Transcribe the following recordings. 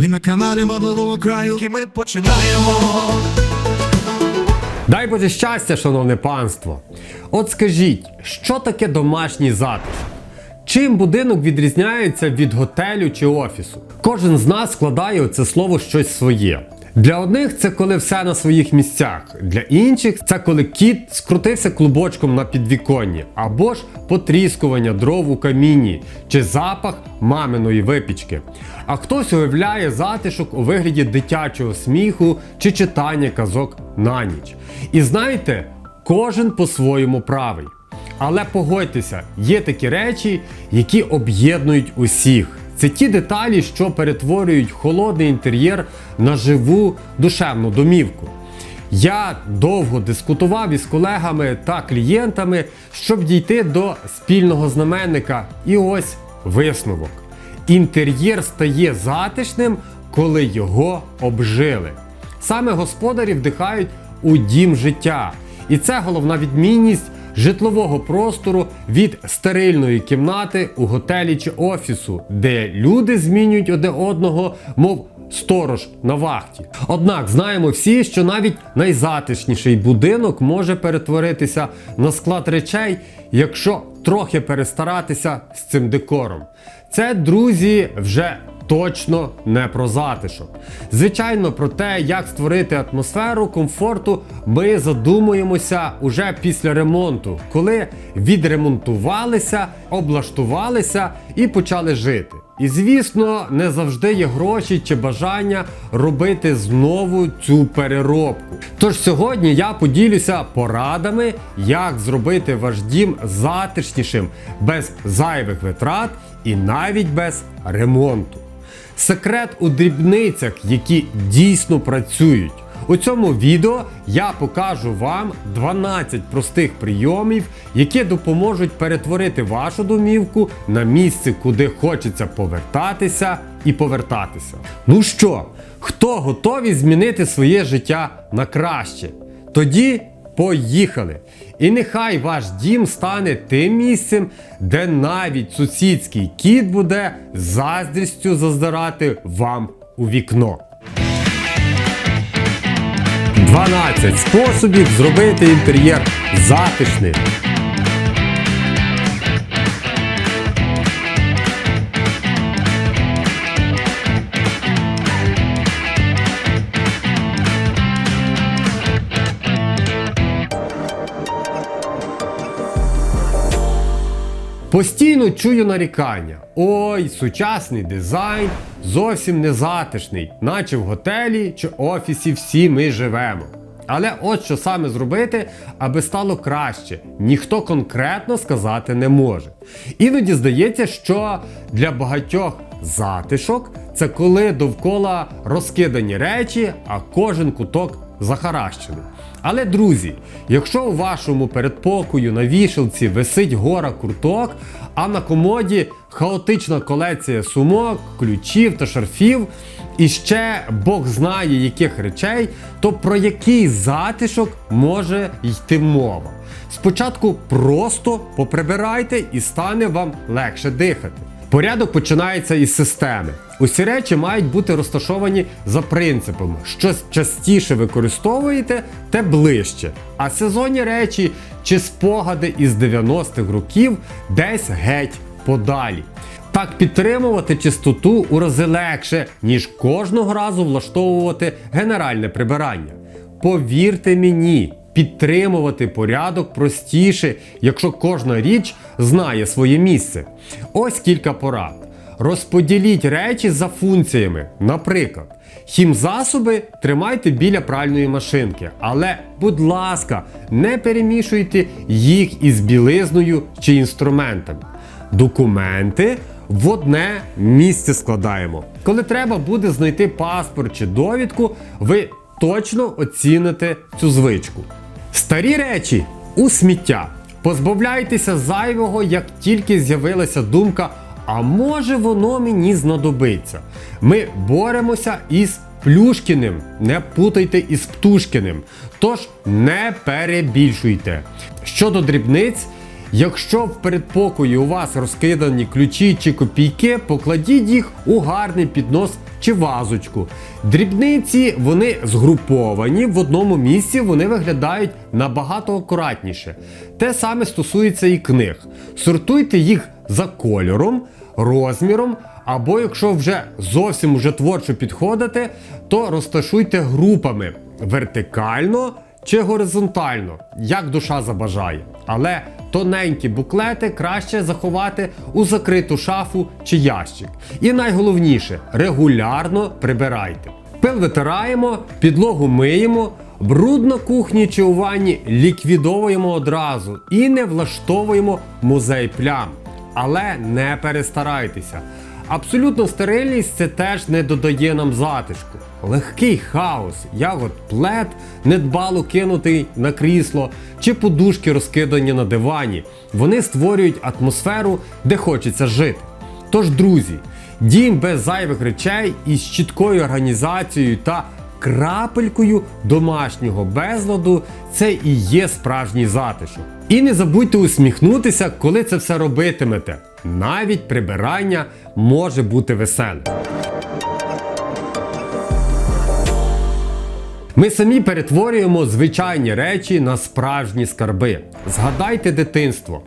Ви на каналі Модового краю, і ми починаємо. Дай Боже щастя, шановне панство. От скажіть, що таке домашній затишок? Чим будинок відрізняється від готелю чи офісу? Кожен з нас складає це слово щось своє. Для одних це коли все на своїх місцях, для інших це коли кіт скрутився клубочком на підвіконні, або ж потріскування дров у каміні, чи запах маминої випічки. А хтось уявляє затишок у вигляді дитячого сміху чи читання казок на ніч. І знаєте, кожен по-своєму правий. Але погодьтеся, є такі речі, які об'єднують усіх. Це ті деталі, що перетворюють холодний інтер'єр на живу душевну домівку. Я довго дискутував із колегами та клієнтами, щоб дійти до спільного знаменника. І ось висновок. Інтер'єр стає затишним, коли його обжили. Саме господарі вдихають у дім життя. І це головна відмінність житлового простору від стерильної кімнати у готелі чи офісу, де люди змінюють один одного, мов сторож на вахті. Однак знаємо всі, що навіть найзатишніший будинок може перетворитися на склад речей, якщо трохи перестаратися з цим декором. Це, друзі, вже точно не про затишок. Звичайно, про те, як створити атмосферу комфорту, ми задумуємося уже після ремонту, коли відремонтувалися, облаштувалися і почали жити. І звісно, не завжди є гроші чи бажання робити знову цю переробку. Тож сьогодні я поділюся порадами, як зробити ваш дім затишнішим, без зайвих витрат і навіть без ремонту. Секрет у дрібницях, які дійсно працюють. У цьому відео я покажу вам 12 простих прийомів, які допоможуть перетворити вашу домівку на місце, куди хочеться повертатися і повертатися. Ну що, хто готові змінити своє життя на краще? Тоді Поїхали! І нехай ваш дім стане тим місцем, де навіть сусідський кіт буде заздрістю заздирати вам у вікно. 12 способів зробити інтер'єр затишним. Постійно чую нарікання. Ой, сучасний дизайн зовсім не затишний, наче в готелі чи офісі всі ми живемо. Але от що саме зробити, аби стало краще, ніхто конкретно сказати не може. Іноді здається, що для багатьох затишок це коли довкола розкидані речі, а кожен куток захаращений. Але, друзі, якщо у вашому передпокою на вішалці висить гора курток, а на комоді хаотична колекція сумок, ключів та шарфів, і ще Бог знає яких речей, то про який затишок може йти мова? Спочатку просто поприбирайте і стане вам легше дихати. Порядок починається із системи. Усі речі мають бути розташовані за принципом: що частіше використовуєте, те ближче. А сезонні речі чи спогади із 90-х років десь геть подалі. Так підтримувати чистоту у рази легше, ніж кожного разу влаштовувати генеральне прибирання. Повірте мені, підтримувати порядок простіше, якщо кожна річ знає своє місце. Ось кілька порад. Розподіліть речі за функціями. Наприклад, хімзасоби тримайте біля пральної машинки, але, будь ласка, не перемішуйте їх із білизною чи інструментами. Документи в одне місце складаємо. Коли треба буде знайти паспорт чи довідку, ви точно оціните цю звичку. Старі речі у сміття. Позбавляйтеся зайвого, як тільки з'явилася думка, а може воно мені знадобиться. Ми боремося із Плюшкіним, не путайте із Птушкіним. Тож не перебільшуйте. Щодо дрібниць, Якщо в передпокої у вас розкидані ключі чи копійки, покладіть їх у гарний піднос чи вазочку. Дрібниці вони згруповані в одному місці, вони виглядають набагато акуратніше. Те саме стосується і книг. Сортуйте їх за кольором, розміром, або якщо вже зовсім уже творчо підходите, то розташуйте групами вертикально чи горизонтально, як душа забажає. Але тоненькі буклети краще заховати у закриту шафу чи ящик. І найголовніше регулярно прибирайте. Пил витираємо, підлогу миємо, бруд на кухні чи у ванні ліквідовуємо одразу і не влаштовуємо музей плям. Але не перестарайтеся. Абсолютно стерильність це теж не додає нам затишку. Легкий хаос, як от плед недбало кинутий на крісло чи подушки розкидані на дивані. Вони створюють атмосферу, де хочеться жити. Тож, друзі, дім без зайвих речей із чіткою організацією та крапелькою домашнього безладу це і є справжній затишок. І не забудьте усміхнутися, коли це все робитимете. Навіть прибирання може бути веселим. Ми самі перетворюємо звичайні речі на справжні скарби. Згадайте дитинство.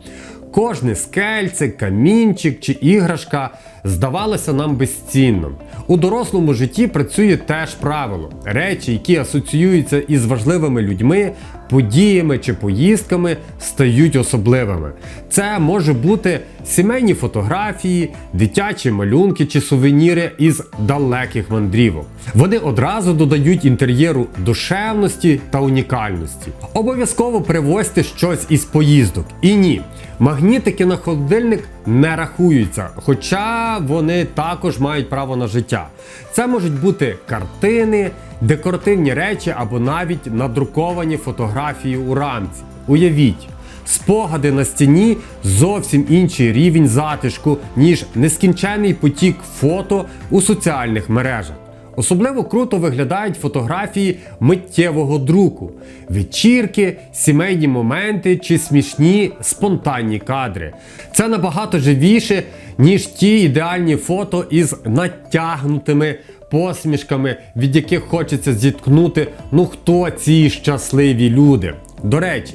Кожне скельце, камінчик чи іграшка здавалося нам безцінним. У дорослому житті працює теж правило. Речі, які асоціюються із важливими людьми, подіями чи поїздками, стають особливими. Це може бути сімейні фотографії, дитячі малюнки чи сувеніри із далеких мандрівок. Вони одразу додають інтер'єру душевності та унікальності. Обов'язково привозьте щось із поїздок. І ні, магнітики на холодильник не рахуються, хоча вони також мають право на життя. Це можуть бути картини, декоративні речі або навіть надруковані фотографії у рамці. Уявіть. Спогади на стіні зовсім інший рівень затишку, ніж нескінченний потік фото у соціальних мережах. Особливо круто виглядають фотографії миттєвого друку, вечірки, сімейні моменти чи смішні спонтанні кадри. Це набагато живіше, ніж ті ідеальні фото із натягнутими посмішками, від яких хочеться зіткнути. Ну хто ці щасливі люди? До речі,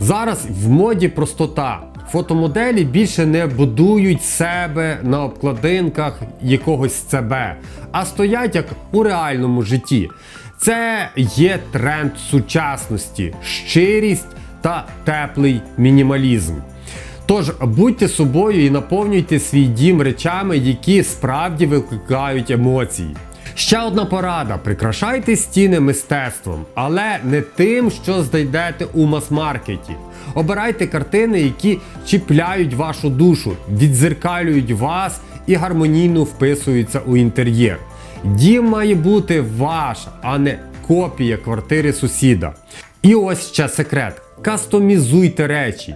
зараз в моді простота. Фотомоделі більше не будують себе на обкладинках якогось ЦБ, а стоять як у реальному житті. Це є тренд сучасності, щирість та теплий мінімалізм. Тож будьте собою і наповнюйте свій дім речами, які справді викликають емоції. Ще одна порада: прикрашайте стіни мистецтвом, але не тим, що знайдете у мас-маркеті. Обирайте картини, які чіпляють вашу душу, відзеркалюють вас і гармонійно вписуються у інтер'єр. Дім має бути ваш, а не копія квартири сусіда. І ось ще секрет: кастомізуйте речі.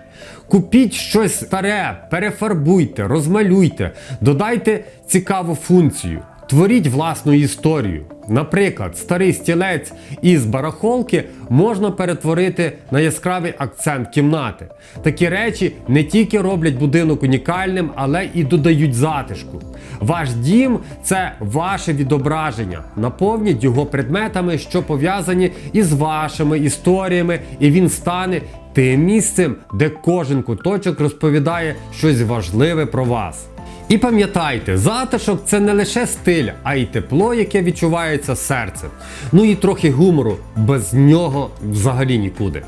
Купіть щось старе, перефарбуйте, розмалюйте, додайте цікаву функцію. Творіть власну історію. Наприклад, старий стілець із барахолки можна перетворити на яскравий акцент кімнати. Такі речі не тільки роблять будинок унікальним, але і додають затишку. Ваш дім це ваше відображення. Наповніть його предметами, що пов'язані із вашими історіями, і він стане тим місцем, де кожен куточок розповідає щось важливе про вас. І пам'ятайте, затишок це не лише стиль, а й тепло, яке відчувається серцем. Ну і трохи гумору, без нього взагалі нікуди.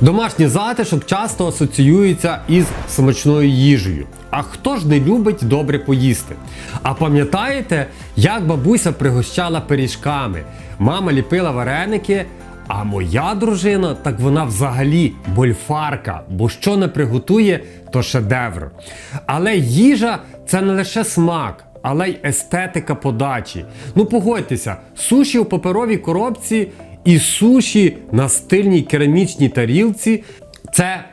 Домашній затишок часто асоціюється із смачною їжею. А хто ж не любить добре поїсти? А пам'ятаєте, як бабуся пригощала пиріжками? Мама ліпила вареники, а моя дружина, так вона взагалі больфарка, бо що не приготує, то шедевр. Але їжа це не лише смак. Але й естетика подачі. Ну погодьтеся, суші у паперовій коробці і суші на стильній керамічній тарілці це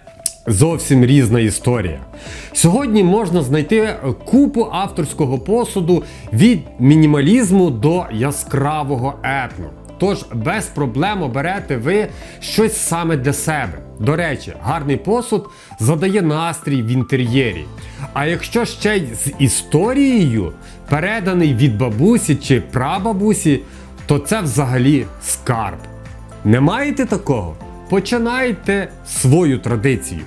зовсім різна історія. Сьогодні можна знайти купу авторського посуду від мінімалізму до яскравого етно. Тож без проблем оберете ви щось саме для себе. До речі, гарний посуд задає настрій в інтер'єрі. А якщо ще й з історією, переданий від бабусі чи прабабусі, то це взагалі скарб. Не маєте такого? Починайте свою традицію.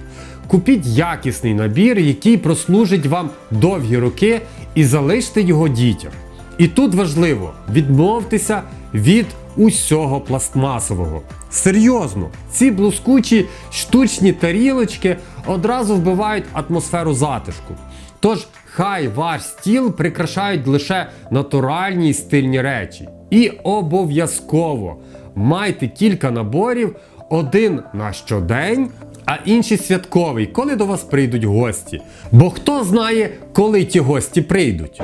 Купіть якісний набір, який прослужить вам довгі роки, і залиште його дітям. І тут важливо відмовтеся від усього пластмасового. Серйозно, ці блискучі штучні тарілочки одразу вбивають атмосферу затишку. Тож хай ваш стіл прикрашають лише натуральні й стильні речі. І обов'язково майте кілька наборів, один на щодень, а інший святковий, коли до вас прийдуть гості. Бо хто знає, коли ті гості прийдуть.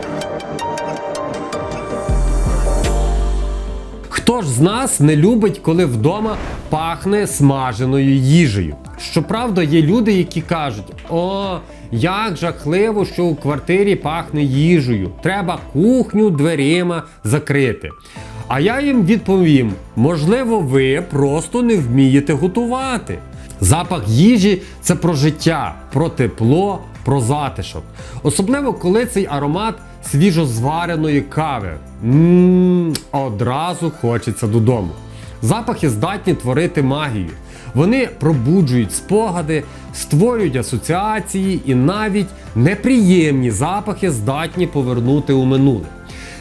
Хто ж з нас не любить, коли вдома пахне смаженою їжею? Щоправда, є люди, які кажуть: о, як жахливо, що у квартирі пахне їжею. Треба кухню дверима закрити. А я їм відповім: можливо, ви просто не вмієте готувати. Запах їжі це про життя, про тепло, про затишок. Особливо коли цей аромат свіжозвареної кави. Ммм, одразу хочеться додому. Запахи здатні творити магію. Вони пробуджують спогади, створюють асоціації і навіть неприємні запахи здатні повернути у минуле.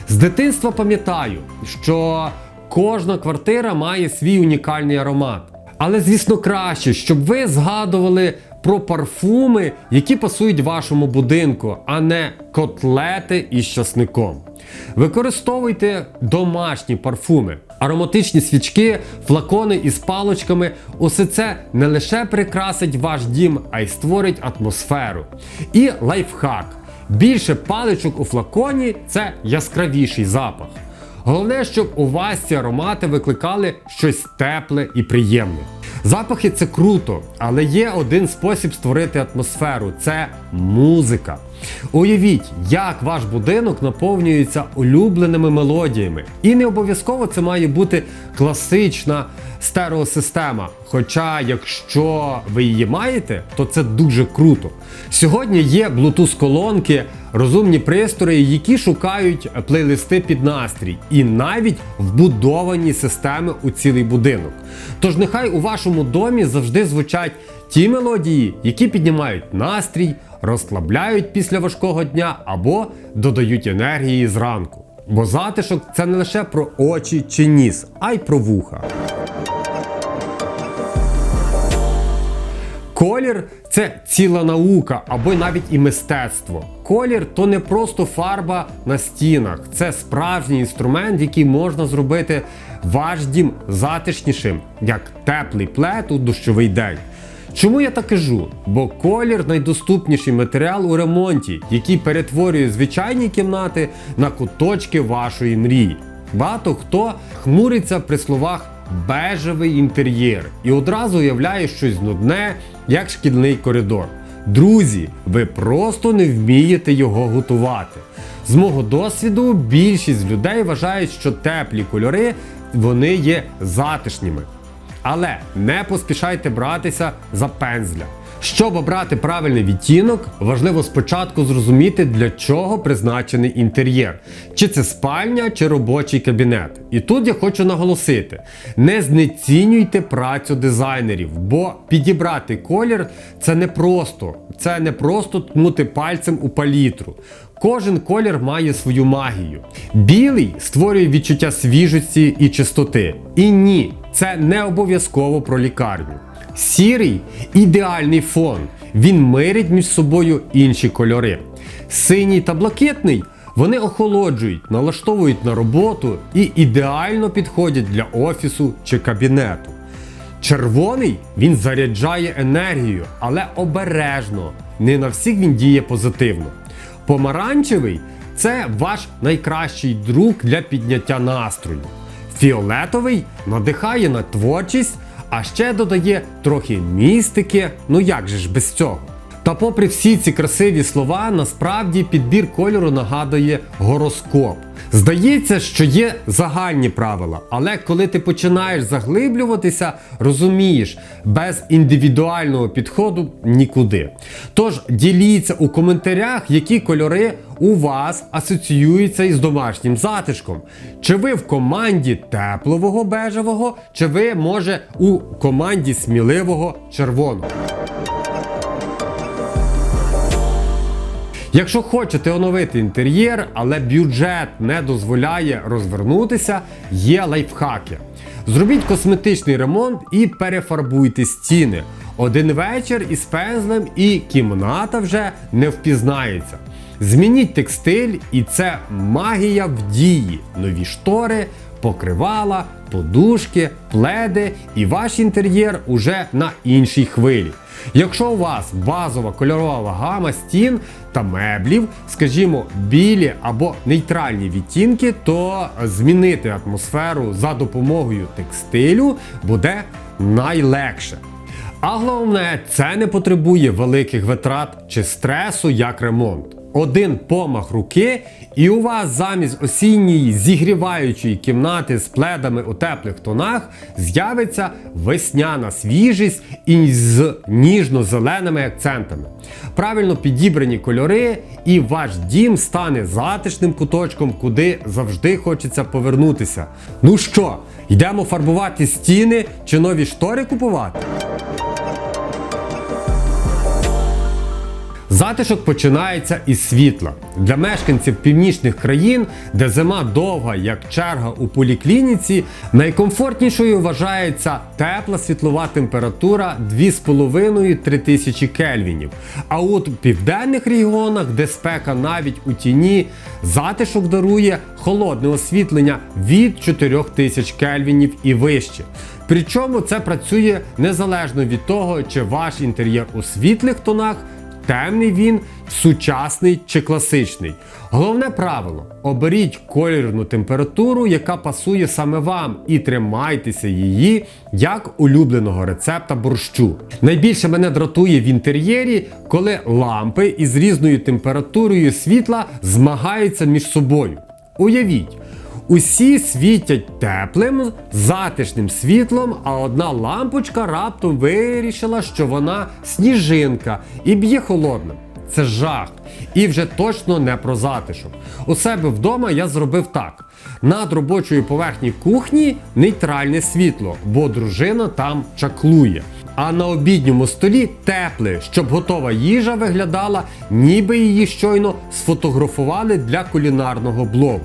З дитинства пам'ятаю, що кожна квартира має свій унікальний аромат. Але, звісно, краще, щоб ви згадували про парфуми, які пасують вашому будинку, а не котлети із часником. Використовуйте домашні парфуми, ароматичні свічки, флакони із палочками. Усе це не лише прикрасить ваш дім, а й створить атмосферу. І лайфхак. Більше паличок у флаконі це яскравіший запах. Головне, щоб у вас ці аромати викликали щось тепле і приємне. Запахи це круто, але є один спосіб створити атмосферу це музика. Уявіть, як ваш будинок наповнюється улюбленими мелодіями. І не обов'язково це має бути класична стереосистема. Хоча, якщо ви її маєте, то це дуже круто. Сьогодні є Bluetooth колонки, розумні пристрої, які шукають плейлисти під настрій, і навіть вбудовані системи у цілий будинок. Тож нехай у вашому домі завжди звучать ті мелодії, які піднімають настрій, розслабляють після важкого дня або додають енергії зранку. Бо затишок це не лише про очі чи ніс, а й про вуха. Колір це ціла наука або навіть і мистецтво. Колір то не просто фарба на стінах, це справжній інструмент, який можна зробити ваш дім затишнішим, як теплий плед у дощовий день. Чому я так кажу? Бо колір найдоступніший матеріал у ремонті, який перетворює звичайні кімнати на куточки вашої мрії. Багато хто хмуриться при словах бежевий інтер'єр і одразу уявляє щось нудне, як шкільний коридор. Друзі, ви просто не вмієте його готувати. З мого досвіду, більшість людей вважають, що теплі кольори вони є затишніми. Але не поспішайте братися за пензля. Щоб обрати правильний відтінок, важливо спочатку зрозуміти, для чого призначений інтер'єр, чи це спальня, чи робочий кабінет. І тут я хочу наголосити: не знецінюйте працю дизайнерів, бо підібрати колір це не просто, це не просто ткнути пальцем у палітру. Кожен колір має свою магію. Білий створює відчуття свіжості і чистоти. І ні, це не обов'язково про лікарню. Сірий ідеальний фон. Він мирить між собою інші кольори. Синій та блакитний вони охолоджують, налаштовують на роботу і ідеально підходять для офісу чи кабінету. Червоний він заряджає енергію, але обережно. Не на всіх він діє позитивно. Помаранчевий це ваш найкращий друг для підняття настрою. Фіолетовий надихає на творчість, а ще додає трохи містики. Ну як же ж без цього? Та попри всі ці красиві слова, насправді підбір кольору нагадує гороскоп. Здається, що є загальні правила, але коли ти починаєш заглиблюватися, розумієш, без індивідуального підходу нікуди. Тож діліться у коментарях, які кольори у вас асоціюються із домашнім затишком. Чи ви в команді теплового бежевого, чи ви, може, у команді сміливого червоного. Якщо хочете оновити інтер'єр, але бюджет не дозволяє розвернутися, є лайфхаки. Зробіть косметичний ремонт і перефарбуйте стіни. Один вечір із пензлем і кімната вже не впізнається. Змініть текстиль, і це магія в дії. Нові штори, покривала, подушки, пледи і ваш інтер'єр уже на іншій хвилі. Якщо у вас базова кольорова гама стін та меблів, скажімо, білі або нейтральні відтінки, то змінити атмосферу за допомогою текстилю буде найлегше. А головне, це не потребує великих витрат чи стресу як ремонт. Один помах руки, і у вас замість осінньої зігріваючої кімнати з пледами у теплих тонах з'явиться весняна свіжість і з ніжно-зеленими акцентами. Правильно підібрані кольори, і ваш дім стане затишним куточком, куди завжди хочеться повернутися. Ну що, йдемо фарбувати стіни чи нові штори купувати? Затишок починається із світла. Для мешканців північних країн, де зима довга, як черга у поліклініці, найкомфортнішою вважається тепла світлова температура 2,5-3 тисячі кельвінів. А от у південних регіонах, де спека навіть у тіні, затишок дарує холодне освітлення від 4 тисяч кельвінів і вище. Причому це працює незалежно від того, чи ваш інтер'єр у світлих тонах темний він, сучасний чи класичний. Головне правило: оберіть колірну температуру, яка пасує саме вам, і тримайтеся її як улюбленого рецепта борщу. Найбільше мене дратує в інтер'єрі, коли лампи із різною температурою світла змагаються між собою. Уявіть. Усі світять теплим, затишним світлом, а одна лампочка раптом вирішила, що вона сніжинка і б'є холодним. Це жах. І вже точно не про затишок. У себе вдома я зробив так: над робочою поверхні кухні нейтральне світло, бо дружина там чаклує. А на обідньому столі тепле, щоб готова їжа виглядала, ніби її щойно сфотографували для кулінарного блогу.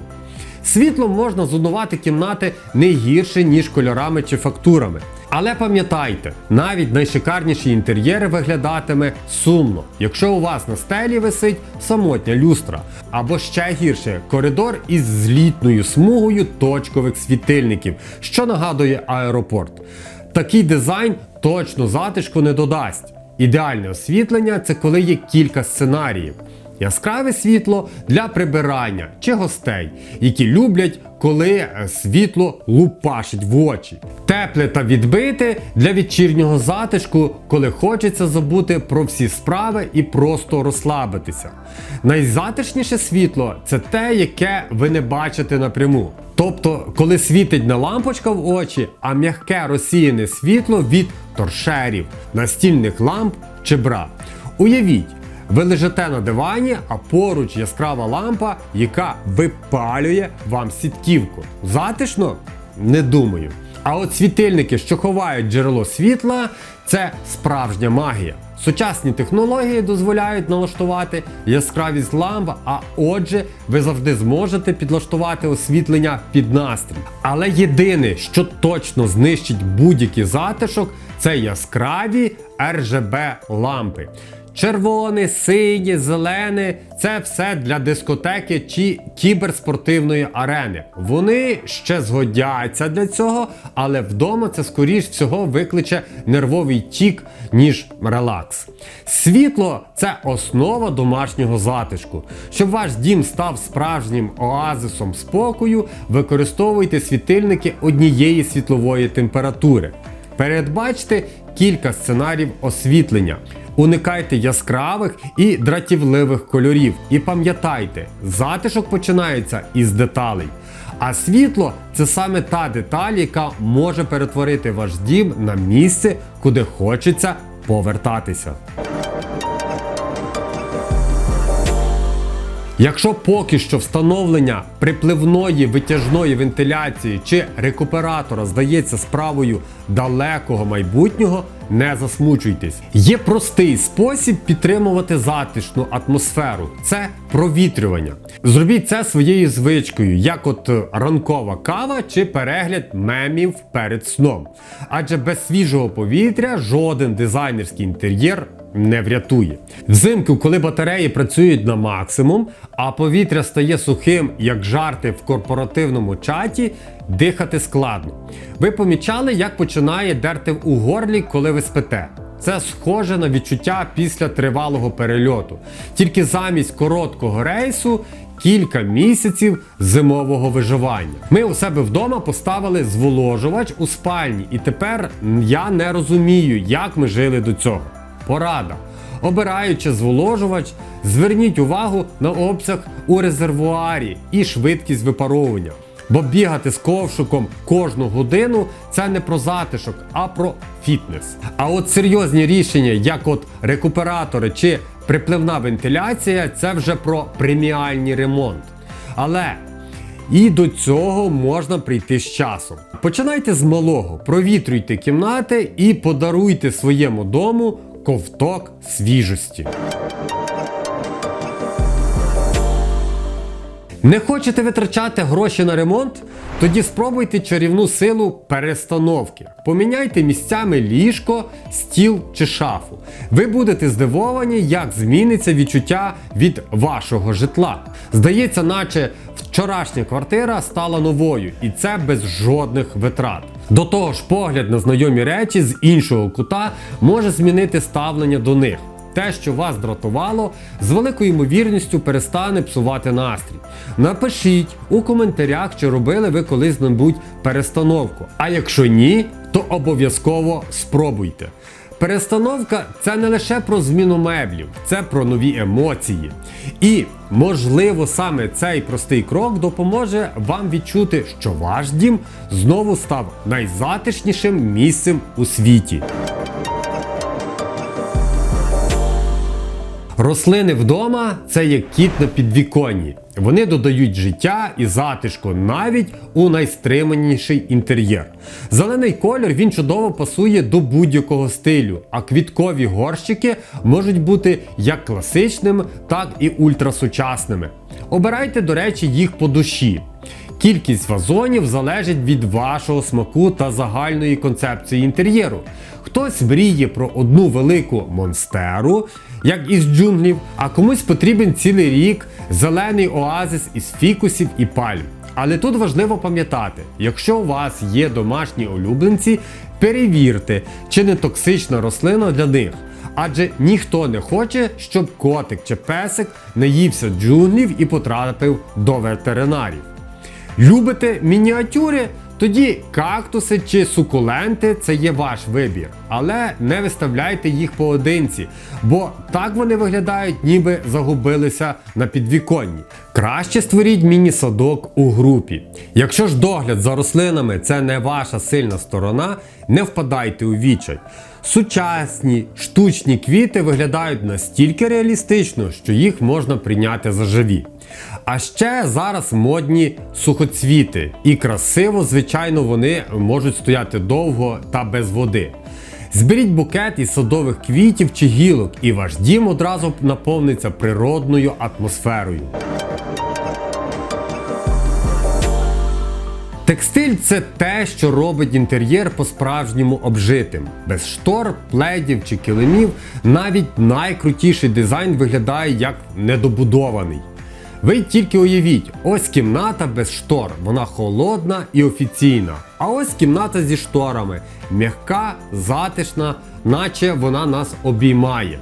Світлом можна зонувати кімнати не гірше, ніж кольорами чи фактурами. Але пам'ятайте, навіть найшикарніші інтер'єри виглядатиме сумно, якщо у вас на стелі висить самотня люстра, або ще гірше коридор із злітною смугою точкових світильників, що нагадує аеропорт. Такий дизайн точно затишку не додасть. Ідеальне освітлення це коли є кілька сценаріїв. Яскраве світло для прибирання чи гостей, які люблять, коли е, світло лупашить в очі. Тепле та відбите для вечірнього затишку, коли хочеться забути про всі справи і просто розслабитися. Найзатишніше світло це те, яке ви не бачите напряму. Тобто, коли світить не лампочка в очі, а м'яке розсіяне світло від торшерів, настільних ламп чи бра. Уявіть, ви лежите на дивані, а поруч яскрава лампа, яка випалює вам сітківку. Затишно? Не думаю. А от світильники, що ховають джерело світла, це справжня магія. Сучасні технології дозволяють налаштувати яскравість ламп, а отже, ви завжди зможете підлаштувати освітлення під настрій. Але єдине, що точно знищить будь-який затишок, це яскраві RGB лампи. Червоне, синє, зелене це все для дискотеки чи кіберспортивної арени. Вони ще згодяться для цього, але вдома це скоріш всього викличе нервовий тік, ніж релакс. Світло це основа домашнього затишку. Щоб ваш дім став справжнім оазисом спокою, використовуйте світильники однієї світлової температури. Передбачте кілька сценаріїв освітлення. Уникайте яскравих і дратівливих кольорів. І пам'ятайте, затишок починається із деталей. А світло це саме та деталь, яка може перетворити ваш дім на місце, куди хочеться повертатися. Якщо поки що встановлення припливної витяжної вентиляції чи рекуператора здається справою далекого майбутнього, не засмучуйтесь. Є простий спосіб підтримувати затишну атмосферу це провітрювання. Зробіть це своєю звичкою, як от ранкова кава чи перегляд мемів перед сном. Адже без свіжого повітря жоден дизайнерський інтер'єр не врятує. Взимку, коли батареї працюють на максимум, а повітря стає сухим, як жарти в корпоративному чаті, дихати складно. Ви помічали, як починає дерти у горлі, коли ви спите. Це схоже на відчуття після тривалого перельоту. Тільки замість короткого рейсу кілька місяців зимового виживання. Ми у себе вдома поставили зволожувач у спальні, і тепер я не розумію, як ми жили до цього. Порада. Обираючи зволожувач, зверніть увагу на обсяг у резервуарі і швидкість випаровування. Бо бігати з ковшиком кожну годину це не про затишок, а про фітнес. А от серйозні рішення, як от рекуператори чи припливна вентиляція, це вже про преміальний ремонт. Але і до цього можна прийти з часом. Починайте з малого, провітрюйте кімнати і подаруйте своєму дому ковток свіжості. Не хочете витрачати гроші на ремонт? Тоді спробуйте чарівну силу перестановки. Поміняйте місцями ліжко, стіл чи шафу. Ви будете здивовані, як зміниться відчуття від вашого житла. Здається, наче вчорашня квартира стала новою, і це без жодних витрат. До того ж, погляд на знайомі речі з іншого кута може змінити ставлення до них. Те, що вас дратувало, з великою ймовірністю перестане псувати настрій. Напишіть у коментарях, чи робили ви колись-небудь перестановку. А якщо ні, то обов'язково спробуйте. Перестановка це не лише про зміну меблів, це про нові емоції. І, можливо, саме цей простий крок допоможе вам відчути, що ваш дім знову став найзатишнішим місцем у світі. Рослини вдома це як кіт на підвіконні. Вони додають життя і затишку навіть у найстриманіший інтер'єр. Зелений колір він чудово пасує до будь-якого стилю, а квіткові горщики можуть бути як класичними, так і ультрасучасними. Обирайте, до речі, їх по душі. Кількість вазонів залежить від вашого смаку та загальної концепції інтер'єру. Хтось мріє про одну велику монстеру, як із джунглів, а комусь потрібен цілий рік зелений оазис із фікусів і пальм. Але тут важливо пам'ятати, якщо у вас є домашні улюбленці, перевірте, чи не токсична рослина для них. Адже ніхто не хоче, щоб котик чи песик наївся джунглів і потрапив до ветеринарів. Любите мініатюри? Тоді кактуси чи сукуленти це є ваш вибір. Але не виставляйте їх поодинці, бо так вони виглядають, ніби загубилися на підвіконні. Краще створіть міні-садок у групі. Якщо ж догляд за рослинами це не ваша сильна сторона, не впадайте у відчай. Сучасні штучні квіти виглядають настільки реалістично, що їх можна прийняти за живі. А ще зараз модні сухоцвіти, і красиво, звичайно, вони можуть стояти довго та без води. Зберіть букет із садових квітів чи гілок, і ваш дім одразу наповниться природною атмосферою. Текстиль це те, що робить інтер'єр по-справжньому обжитим. Без штор, пледів чи килимів навіть найкрутіший дизайн виглядає як недобудований. Ви тільки уявіть, ось кімната без штор, вона холодна і офіційна. А ось кімната зі шторами, м'яка, затишна, наче вона нас обіймає.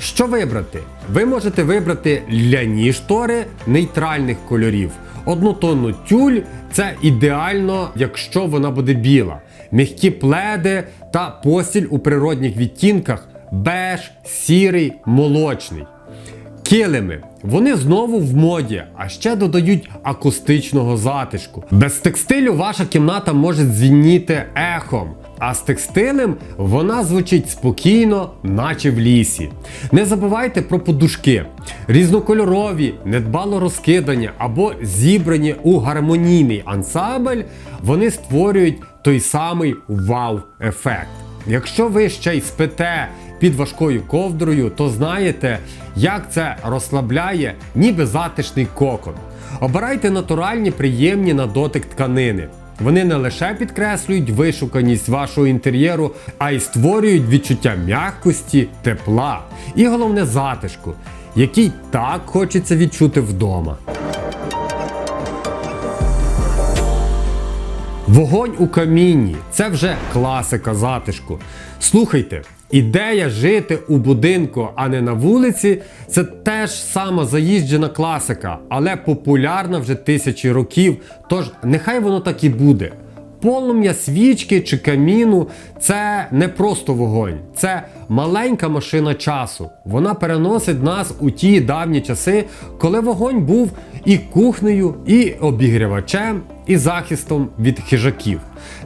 Що вибрати? Ви можете вибрати ляні штори нейтральних кольорів. Однотонну тюль це ідеально, якщо вона буде біла. М'які пледи та постіль у природних відтінках беж, сірий, молочний. Килими. Вони знову в моді, а ще додають акустичного затишку. Без текстилю ваша кімната може дзвініти ехом. А з текстилем вона звучить спокійно, наче в лісі. Не забувайте про подушки. Різнокольорові, недбало розкидані або зібрані у гармонійний ансамбль, вони створюють той самий вау-ефект. Якщо ви ще й спите під важкою ковдрою, то знаєте, як це розслабляє, ніби затишний кокон. Обирайте натуральні, приємні на дотик тканини. Вони не лише підкреслюють вишуканість вашого інтер'єру, а й створюють відчуття м'якості, тепла і головне затишку, який так хочеться відчути вдома. Вогонь у камінні це вже класика затишку. Слухайте, ідея жити у будинку, а не на вулиці, це теж сама заїжджена класика, але популярна вже тисячі років. Тож нехай воно так і буде. Полум'я свічки чи каміну це не просто вогонь, це маленька машина часу. Вона переносить нас у ті давні часи, коли вогонь був і кухнею, і обігрівачем, і захистом від хижаків.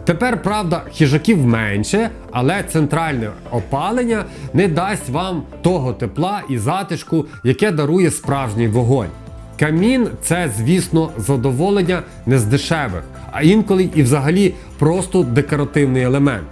Тепер, правда, хижаків менше, але центральне опалення не дасть вам того тепла і затишку, яке дарує справжній вогонь. Камін це, звісно, задоволення не з дешевих, а інколи і взагалі просто декоративний елемент.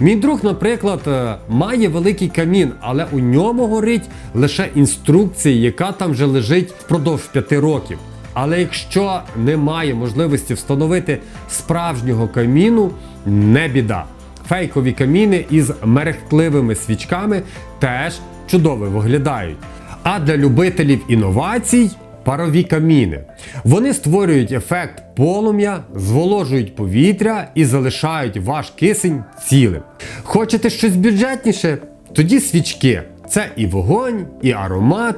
Мій друг, наприклад, е, має великий камін, але у ньому горить лише інструкція, яка там вже лежить впродовж п'яти років. Але якщо немає можливості встановити справжнього каміну, не біда. Фейкові каміни із мерехтливими свічками теж чудово виглядають. А для любителів інновацій парові каміни. Вони створюють ефект полум'я, зволожують повітря і залишають ваш кисень цілим. Хочете щось бюджетніше? Тоді свічки. Це і вогонь, і аромат,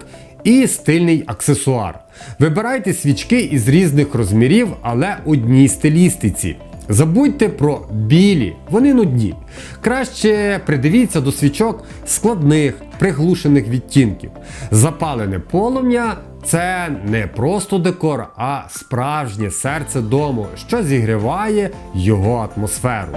і стильний аксесуар. Вибирайте свічки із різних розмірів, але одній стилістиці. Забудьте про білі, вони нудні. Краще придивіться до свічок складних, приглушених відтінків. Запалене полум'я це не просто декор, а справжнє серце дому, що зігріває його атмосферу.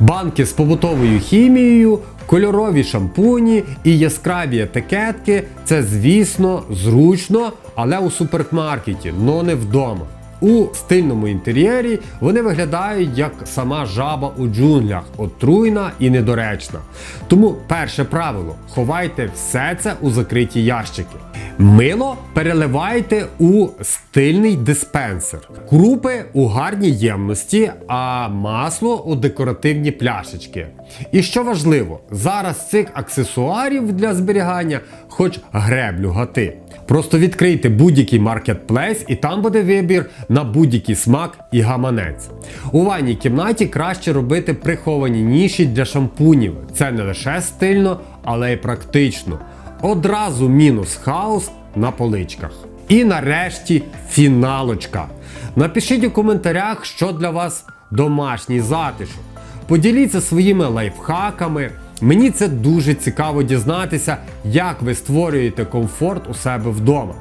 Банки з побутовою хімією, кольорові шампуні і яскраві етикетки це, звісно, зручно, але у супермаркеті, но не вдома. У стильному інтер'єрі вони виглядають як сама жаба у джунглях, отруйна і недоречна. Тому перше правило: ховайте все це у закриті ящики. Мило переливайте у стильний диспенсер, крупи у гарній ємності, а масло у декоративні пляшечки. І що важливо, зараз цих аксесуарів для зберігання хоч греблю гати. Просто відкрийте будь-який маркетплейс і там буде вибір на будь-який смак і гаманець. У ванній кімнаті краще робити приховані ніші для шампунів. Це не лише стильно, але й практично. Одразу мінус хаос на поличках. І нарешті фіналочка. Напишіть у коментарях, що для вас домашній затишок. Поділіться своїми лайфхаками. Мені це дуже цікаво дізнатися, як ви створюєте комфорт у себе вдома.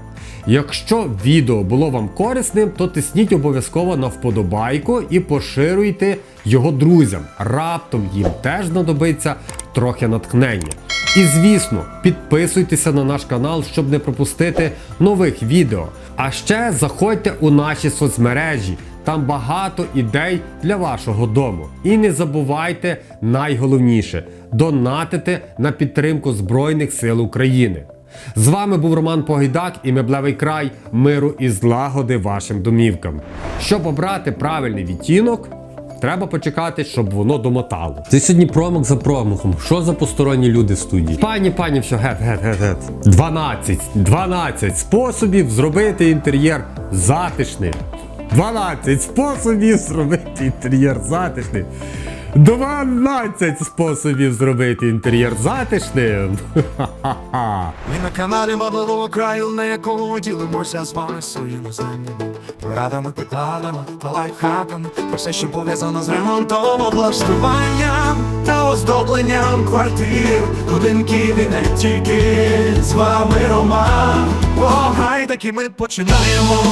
Якщо відео було вам корисним, то тисніть обов'язково на вподобайку і поширюйте його друзям. Раптом їм теж знадобиться трохи натхнення. І звісно, підписуйтеся на наш канал, щоб не пропустити нових відео. А ще заходьте у наші соцмережі. Там багато ідей для вашого дому. І не забувайте найголовніше донатити на підтримку Збройних сил України. З вами був Роман Погайдак і Меблевий край миру і злагоди вашим домівкам. Щоб обрати правильний відтінок, треба почекати, щоб воно домотало. Це сьогодні промок за промахом. Що за посторонні люди в студії? Пані, пані, все, гет, гет, гет, гет. 12, 12 способів зробити інтер'єр затишним. 12 способів зробити інтер'єр затишним. 12 способів зробити інтер'єр затишним. Ми на каналі Модливого краю, на якому ділимося з вами своїми знаннями, порадами, питаннями та лайфхаками, про все, що пов'язано з ремонтом, облаштуванням та оздобленням квартир, будинків і не тільки з вами Роман. О, гай, таки ми починаємо.